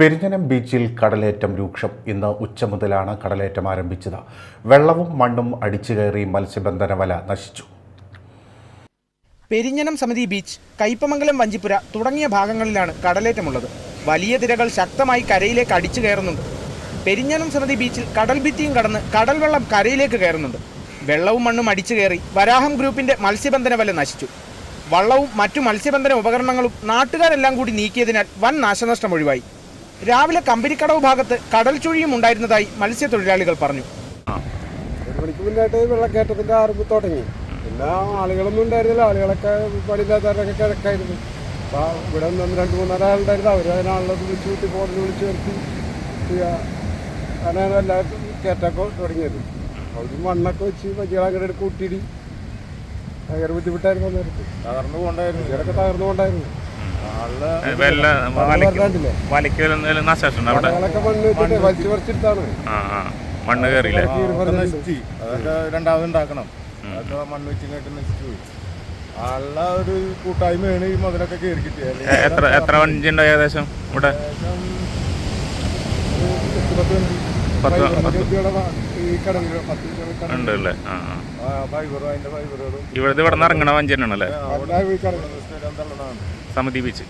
പെരിഞ്ഞനം ബീച്ചിൽ കടലേറ്റം രൂക്ഷം. ഇന്ന് ഉച്ച മുതലാണ് കടലേറ്റം ആരംഭിച്ചത്. വെള്ളവും മണ്ണും അടിച്ചു കയറി മത്സ്യബന്ധന വല നശിച്ചു. പെരിഞ്ഞനം സമിതി ബീച്ച് കയ്പമംഗലം വഞ്ചിപ്പുര തുടങ്ങിയ ഭാഗങ്ങളിലാണ് കടലേറ്റമുള്ളത്. വലിയ തിരകൾ ശക്തമായി കരയിലേക്ക് അടിച്ചു കയറുന്നുണ്ട്. പെരിഞ്ഞനം സമിതി ബീച്ചിൽ കടൽ ഭിത്തിയും കടന്ന് കടൽ വെള്ളം കരയിലേക്ക് കയറുന്നുണ്ട്. വെള്ളവും മണ്ണും അടിച്ചു കയറി വരാഹം ഗ്രൂപ്പിന്റെ മത്സ്യബന്ധന വല നശിച്ചു. വള്ളവും മറ്റു മത്സ്യബന്ധന ഉപകരണങ്ങളും നാട്ടുകാരെല്ലാം കൂടി നീക്കിയതിനാൽ വൻ നാശനഷ്ടം ഒഴിവായി. രാവിലെ കമ്പനിക്കടവ് ഭാഗത്ത് കടൽ ചുഴിയും ഉണ്ടായിരുന്നതായി മത്സ്യത്തൊഴിലാളികൾ പറഞ്ഞു. ഒരു മണിക്ക് മുന്നായിട്ട് വെള്ളക്കയറ്റത്തിന്റെ ആരംഭം തുടങ്ങി. പിന്നെ ആളുകളൊന്നും ഉണ്ടായിരുന്നില്ല. ആളുകളൊക്കെ പണിയില്ലാത്തവരൊക്കെ കിഴക്കായിരുന്നു. അപ്പോൾ ഇവിടെ നിന്ന് രണ്ട് മൂന്നാൽ ആളുണ്ടായിരുന്നു. അവർ അതിനാളുള്ളത് വിളിച്ചു കൂട്ടി ഫോണിൽ വിളിച്ച് വരുത്തി അങ്ങനെ എല്ലാവർക്കും കയറ്റൊക്കെ തുടങ്ങിയത്. അവർ മണ്ണൊക്കെ വെച്ച് വലിയ അങ്ങോട്ട് കൂട്ടിയിടി. ഭയങ്കര ബുദ്ധിമുട്ടായിരുന്നു അന്നേരത്ത്. തകർന്നു പോണ്ടായിരുന്നു ഇവരൊക്കെ തകർന്നു കൊണ്ടായിരുന്നു വെല്ല എന്തെങ്കിലും അവിടെ? വെച്ചിട്ട് ആ ആ. മണ്ണ് കയറിയില്ലേ ആ, അതൊക്കെ നശിച്ചു. അതൊക്കെ രണ്ടാമത് ഉണ്ടാക്കണം. അതൊക്കെ മണ്ണ് വെച്ച് കേട്ട് നശിച്ചു പോയി. ആളുടെ ഒരു കൂട്ടായ്മയാണ് ഈ മുതലൊക്കെ കയറി കിട്ടിയത്. എത്ര എത്ര ഏകദേശം ഇവിടെ? ഇവിടെ ഇവിടെ നിന്ന് ഇറങ്ങണ വഞ്ചി സമിതി ബീച്ച്.